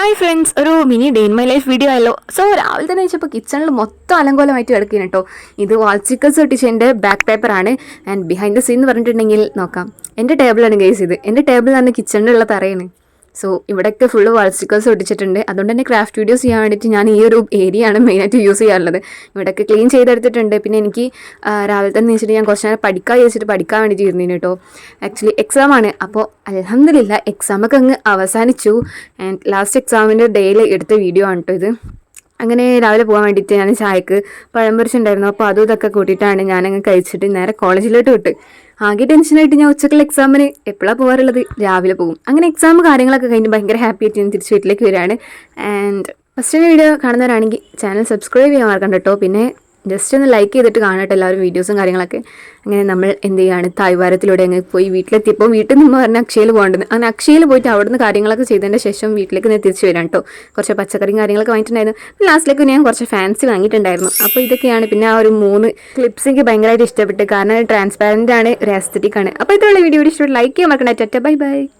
Hi friends ഒരു mini day in my life video ആയല്ലോ. So രാവിലെ തന്നെ വെച്ചപ്പോൾ കിച്ചണിൽ മൊത്തം അലങ്കോലമായിട്ട് കിടക്കുകയാണ് കേട്ടോ ഇത് വാൾ സ്റ്റിക്കേഴ്സ് ഒട്ടിച്ചതിന്റെ ബാക്ക് പേപ്പറാണ് ആൻഡ് ബിഹൈൻഡ് ദ സീൻ എന്ന് പറഞ്ഞിട്ടുണ്ടെങ്കിൽ നോക്കാം. എന്റെ ടേബിളാണ് ഗൈസ് ഇത്. എന്റെ ടേബിളിലാണ് കിച്ചണിലുള്ള തറയാണ്. സോ ഇവിടെയൊക്കെ ഫുള്ള് വാൾ സ്റ്റിക്കേഴ്സ് ഒട്ടിച്ചിട്ടുണ്ട് അതുകൊണ്ട് തന്നെ ക്രാഫ്റ്റ് വീഡിയോസ് ചെയ്യാൻ വേണ്ടിയിട്ട് ഞാൻ ഈ ഒരു ഏരിയയാണ് മെയിനായിട്ട് യൂസ് ചെയ്യാറുള്ളത്. ഇവിടെയൊക്കെ ക്ലീൻ ചെയ്തെടുത്തിട്ടുണ്ട്. പിന്നെ എനിക്ക് രാവിലെ തന്നെ വെച്ചിട്ട് ഞാൻ കുറച്ച് നേരം പഠിക്കാൻ വെച്ചിട്ട് പഠിക്കാൻ വേണ്ടിയിട്ട് ഇരുന്നേന് കേട്ടോ ആക്ച്വലി എക്സാം ആണ്. അപ്പോൾ അലഹമില്ല എക്സാമൊക്കെ അങ്ങ് അവസാനിച്ചു. ആൻഡ് ലാസ്റ്റ് എക്സാമിന്റെ ഡേയിൽ എടുത്ത വീഡിയോ ആണ് കേട്ടോ ഇത്. അങ്ങനെ രാവിലെ പോകാൻ വേണ്ടിയിട്ട് ഞാൻ ചായക്ക് പഴം പൊരിച്ചുണ്ടായിരുന്നു അപ്പോൾ അതും ഇതൊക്കെ കൂട്ടിയിട്ടാണ് ഞാനങ്ങ് കഴിച്ചിട്ട് നേരെ കോളേജിലോട്ട് വിട്ട്. ആകെ ടെൻഷനായിട്ട് ഞാൻ ഉച്ചക്കുള്ള എക്സാമിന് എപ്പോഴാണ് പോകാറുള്ളത് രാവിലെ പോകും. അങ്ങനെ എക്സാം കാര്യങ്ങളൊക്കെ കഴിഞ്ഞ് ഭയങ്കര ഹാപ്പി ആയിട്ട് ഞാൻ തിരിച്ച് വീട്ടിലേക്ക് വരികയാണ്. ആൻഡ് ഫസ്റ്റ് വീഡിയോ കാണുന്നവരാണെങ്കിൽ ചാനൽ സബ്സ്ക്രൈബ് ചെയ്യാൻ മറക്കണ്ട കേട്ടോ പിന്നെ ജസ്റ്റ് ഒന്ന് ലൈക്ക് ചെയ്തിട്ട് കാണട്ടെ എല്ലാവരും വീഡിയോസും കാര്യങ്ങളൊക്കെ. അങ്ങനെ നമ്മൾ എന്ത് ചെയ്യാണ്? തായ്വാരത്തിലൂടെ അങ്ങ് പോയി വീട്ടിലെത്തിയപ്പോൾ വീട്ടിൽ നിന്ന് പറഞ്ഞാൽ അക്ഷയയിൽ പോകേണ്ടത്. അങ്ങനെ അക്ഷയയിൽ പോയിട്ട് അവിടുന്ന് കാര്യങ്ങളൊക്കെ ചെയ്തതിന്റെ ശേഷം വീട്ടിലേക്ക് ഞാൻ തിരിച്ചു വരാം കേട്ടോ. കുറച്ച് പച്ചക്കറിയും കാര്യങ്ങളൊക്കെ വാങ്ങിയിട്ടുണ്ടായിരുന്നു. ലാസ്റ്റിലേക്ക് ഞാൻ കുറച്ച് ഫാൻസി വാങ്ങിയിട്ടുണ്ടായിരുന്നു. അപ്പോൾ ഇതൊക്കെയാണ് പിന്നെ ആ ഒരു മൂന്ന് ക്ലിപ്സ് എനിക്ക് ഭയങ്കരമായിട്ട് ഇഷ്ടപ്പെട്ട് കാരണം ട്രാൻസ്പാരന്റ് ആണ് ഒരു ആസ്തറ്റിക് ആണ്. അപ്പോൾ ഇത്രയുള്ള വീഡിയോ ഇഷ്ടപ്പെട്ട് ലൈക്ക് ചെയ്യാൻ മറക്കണേ ബൈ ബൈ